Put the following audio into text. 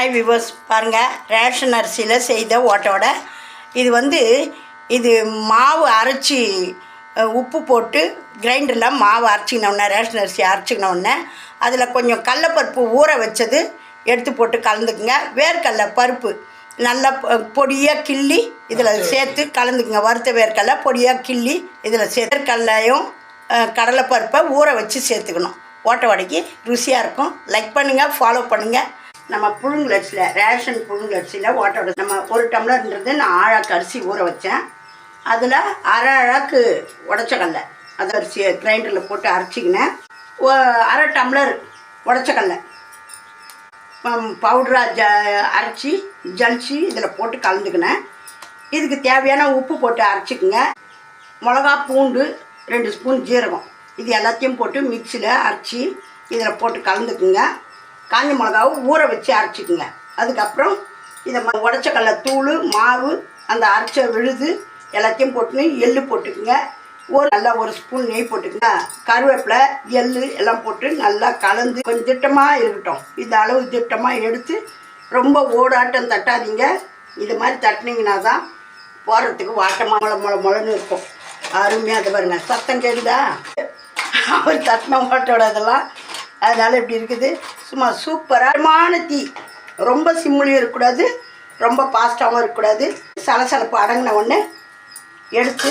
Hi viewers பாருங்கள் ration அரிசியில் செய்த ஓட்டோட. இது வந்து இது மாவு அரைச்சி உப்பு போட்டு கிரைண்டரில் மாவு அரைச்சிக்கினவுடனே ரேஷன் அரிசி அரைச்சிக்கினவுடனே அதில் கொஞ்சம் கடலப்பருப்பு ஊற வச்சது எடுத்து போட்டு கலந்துக்குங்க. வேர்க்கடலை பருப்பு நல்லா பொடியாக கிள்ளி இதில் சேர்த்து கலந்துக்குங்க. வறுத்த வேர்க்கடலை பொடியாக கிள்ளி இதில் சேர்த்து கடலையும் கடலைப்பருப்பை ஊற வச்சு சேர்த்துக்கணும். ஓட்ட வடைக்கு ருசியாக இருக்கும். லைக் பண்ணுங்கள் ஃபாலோ பண்ணுங்கள் நம்ம புழுங்கலரிசியில் ரேஷன் புழுங்கலரிசியில் ஓட்டோட நம்ம ஒரு டம்ளர்ன்றது நான் ஆழாக்கு அரிசி ஊற வச்சேன். அதில் அரை அழாக்கு உடச்ச கடலை அது அரிசியை கிரைண்டரில் போட்டு அரைச்சிக்கினேன். அரை டம்ளர் உடச்ச கடலை பவுடராக ஜ அரைச்சி ஜலிச்சு இதில் போட்டு கலந்துக்கினேன். இதுக்கு தேவையான உப்பு போட்டு அரைச்சிக்குங்க. மிளகா பூண்டு ரெண்டு ஸ்பூன் ஜீரகம். இது எல்லாத்தையும் போட்டு மிக்சியில் அரைச்சி இதில் போட்டு கலந்துக்குங்க. காஞ்ச மிளகாவை ஊற வச்சு அரைச்சிக்குங்க. அதுக்கப்புறம் இதை ம- உடச்ச கடல தூள் மாவு அந்த அரைச்ச விழுது எல்லாத்தையும் போட்டுன்னு எள்ளு போட்டுக்குங்க. ஒரு நல்லா ஒரு ஸ்பூன் நெய் போட்டுக்கங்க. கருவேப்பிலை எள்ளு எல்லாம் போட்டு நல்லா கலந்து கொஞ்சம் திட்டமாக இருக்கட்டும். இந்த அளவு திட்டமாக எடுத்து ரொம்ப ஓடாட்டம் தட்டாதீங்க. இது மாதிரி தட்டினீங்கன்னா தான் போடுறதுக்கு வாட்டமாக முளை முளை முளைன்னு இருக்கும். அருமையாக அது பாருங்கள் சத்தம் கேட்குதா அவர் தட்டின ஓட்டோட இதெல்லாம் அதனால் இப்படி இருக்குது? சும்மா சூப்பரான தீ ரொம்ப சிம்மிலையும் இருக்கக்கூடாது ரொம்ப ஃபாஸ்ட்டாகவும் இருக்கக்கூடாது. சலசலப்பு அடங்கின உடனே எடுத்து